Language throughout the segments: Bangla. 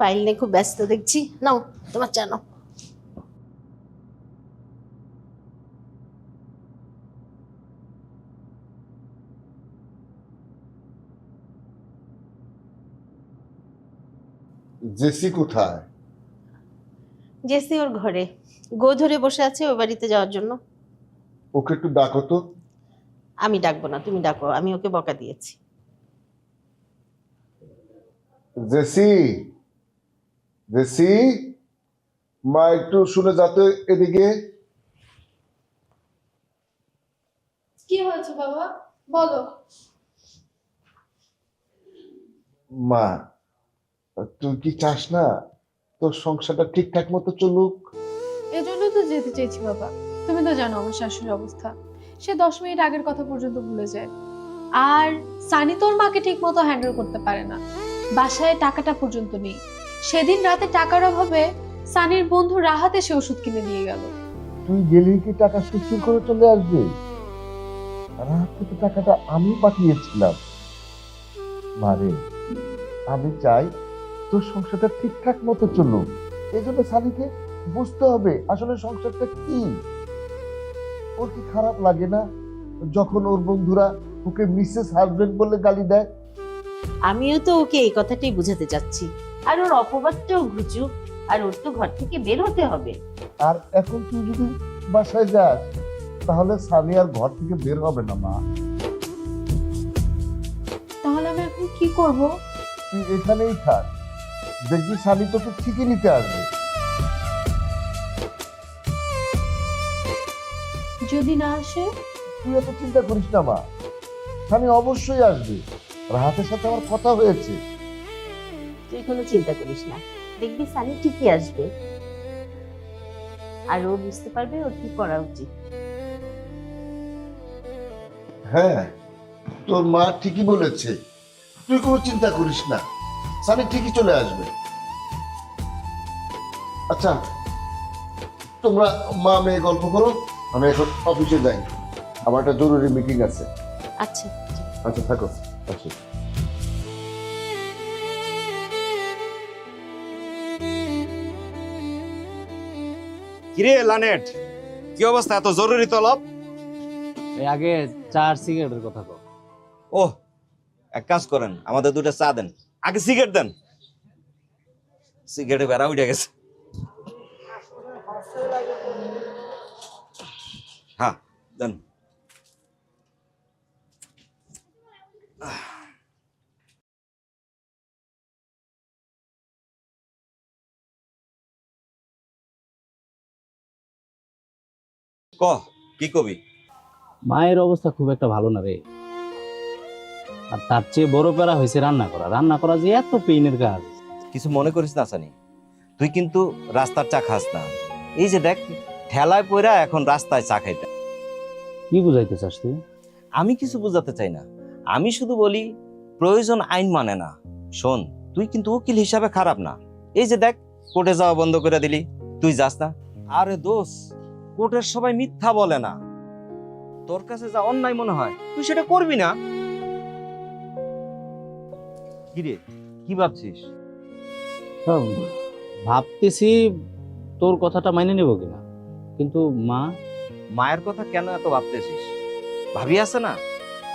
ফাইল নিয়ে খুব ব্যস্ত দেখছি। নাও তোমার চা নাও। জেসি কোথায়? জেসি ওর ঘরে। গো ধরে বসে আছে ওই বাড়িতে যাওয়ার জন্য। ওকে একটু ডাকো তো। আমি ডাকবো না তুমি ডাকো আমি ওকে বকা দিয়েছি। জেসি! জেসি মা একটু শুনে যাতে এদিকে। কি হয়েছে বাবা? বলো। মা তুই কি চাস না তোর সংসারটা ঠিকঠাক মতো চলুক? এজন্য তো যেতে চেয়েছি বাবা। তুমি তো জানো আমার শাশুড়ির অবস্থা। সে দশ মিনিট আগের কথা পর্যন্ত ভুলে যায়। আর সানি তোর মাকে ঠিক মতো হ্যান্ডেল করতে পারে না। বাসায় টাকাটা পর্যন্ত নেই। সেদিন রাতে টাকার অভাবে সানির বন্ধু রাহাতে সে ওষুধ কিনে দিয়ে গেল। তুই গেলেই কি টাকা সুস্থ করে চলে আসবে? রাত থেকে টাকাটা আমি পাঠিয়েছিলাম। মারে আমি চাই তোর সংসারটা ঠিকঠাক মতো চলুক। এই জন্য সালিকে বুঝতে হবে আসলে সংসারটা কি। ওর কি খারাপ লাগে না? যখন ওর বন্ধুরা ওকে মিসেস হাজবেন্ড বলে গালি দেয়। আমিও তো ওকে এই কথাটাই বুঝাতে চাচ্ছি। আর ওর অপবাদটাও ঘুচুক আর ওর তো ঘর থেকে বের হতে হবে। আর এখন তুই যদি বাসায় যাস তাহলে সানি আর ঘর থেকে বের হবে না মা। তাহলে আমি এখন কি করব? তুই এখানেই থাক। দেখবি সানি তোকে ঠিকই নিতে আসবে। যদি না আসে? তুই এত চিন্তা করিস না মা। সানি অবশ্যই আসবে। রাহাতের সাথে আমার কথা হয়েছে। তুই কোনো চিন্তা করিস না। দেখবি সানি ঠিকই আসবে। আর ও বুঝতে পারবে ওর কি করা উচিত। হ্যাঁ তোর মা ঠিকই বলেছে। তুই কোনো চিন্তা করিস না। সানি ঠিকই চলে আসবে। আচ্ছা তোমরা মা মেয়ে গল্প করো। আমি এখন অফিসে যাই। আমার একটা জরুরি মিটিং আছে। আচ্ছা। আচ্ছা থাকো। আচ্ছা কিরে লানেট। কি অবস্থা? এত জরুরি তলব? এই আগে চার সিগারেটের কথা কও। ও এক কাজ করেন আমাদের দুটো চা দেন। আগে সিগারেট দেন। সিগারেটে বেড়া উঠে গেছে। হ্যাঁ দেন। ক কি কবি? মায়ের অবস্থা খুব একটা ভালো না রে। আর তার চেয়ে বড় প্যারা হয়েছে রান্না করা। রান্না করা যে এত পেইনের কাজ। কিছু মনে করিস না সানি। তুই কিন্তু রাস্তার চা খাস না। এই যে দেখ ঠেলায় পয়রা এখন রাস্তায় চা খাইতে। কি বুঝাইতে চাস তুই? আমি কিছু বোঝাতে চাই না। আমি শুধু বলি প্রয়োজন আইন মানে না। শোন তুই কিন্তু উকিল হিসাবে খারাপ না। এই যে দেখ কোর্টে যাওয়া বন্ধ করে দিলি। তুই যাস না। আরে দোষ কোর্টের সবাই মিথ্যা বলে না। তোর কাছে যা অন্যায় মনে হয় তুই সেটা করবি না। কিরে কি ভাবছিস? ভাবতেছি তোর কথাটা মাইনে নেব কিনা। কিন্তু মা? মায়ের কথা কেন এত ভাবতেছিস? ভাবি আছে না?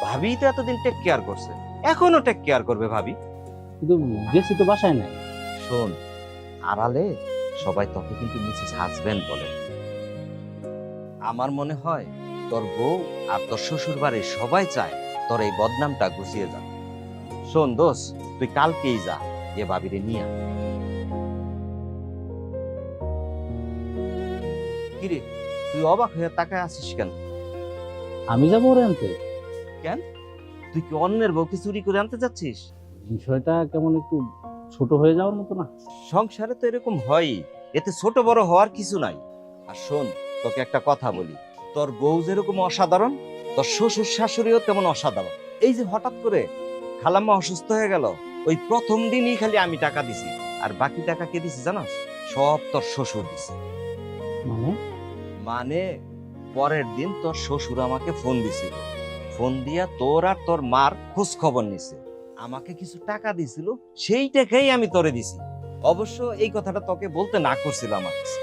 ভাবি তো এতদিন টেক কেয়ার করছে। এখনও টেক কেয়ার করবে ভাবি। কিন্তু জেসি তো বাসায় নাই। শোন আড়ালে সবাই তোকে কিন্তু মিসেস হাজবেন্ড বলে। আমার মনে হয় তোর বউ আর তোর শ্বশুর বাড়ির সবাই চায় তোর এই বদনামটা গুছিয়ে যা। শোন দোষ তুই কালকেই যা এ ভাবিরে নিয়ে। কিরে তুই অবাক হয়ে তাকায় আছিস কেন? আমি যাব ওরে আনতে। কেন? তুই কি অন্যের বউকে চুরি করে আনতে যাচ্ছিস? বিষয়টা কেমন একটু ছোট হয়ে যাওয়ার মতো না। সংসারে তো এরকম হয়ই এতে ছোট বড় হওয়ার কিছু নাই। আর শোন তোকে একটা কথা বলি। তোর বউ যেরকম অসাধারণ তোর শ্বশুর শাশুড়িও তেমন অসাধারণ। এই যে হঠাৎ করে খালাম্মা অসুস্থ হয়ে গেল ওই প্রথম দিনই খালি আমি টাকা দিছি আর বাকি টাকা কে দিছি জানাস? সব তোর শ্বশুর দিছে। মানে? মানে পরের দিন তোর শ্বশুর আমাকে ফোন দিছিল। ফোন দিয়া তোর আর তোর মার খোঁজ খবর নিছে। আমাকে কিছু টাকা দিছিল সেই টাকাই আমি তোরে দিছি। অবশ্য এই কথাটা তোকে বলতে না করছিল আমার কাছে।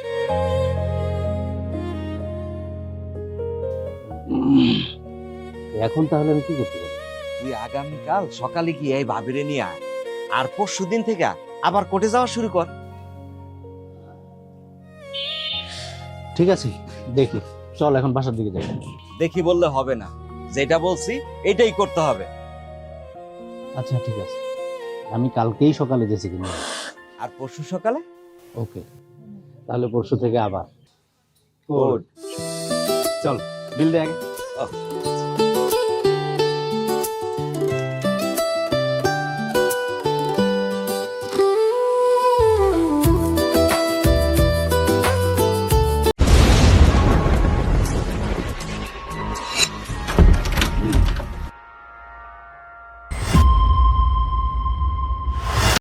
এখন তাহলে আমি কি করতে পারি? তুই আগামীকাল সকালে গিয়ে এই ভাবিরে নিয়ে আয়। আর পরশু দিন থেকে আবার কোর্টে যাওয়া শুরু কর। ঠিক আছে দেখি। চল এখন বাসার দিকে যাই। দেখি বললে হবে না। যেটা বলছি এটাই করতে হবে। আচ্ছা ঠিক আছে। আমি কালকেই সকালে যেছি কিনা। আর পরশু সকালে? ওকে। তাহলে পরশু থেকে আবার। Good. চল বিল দে আগে Oh.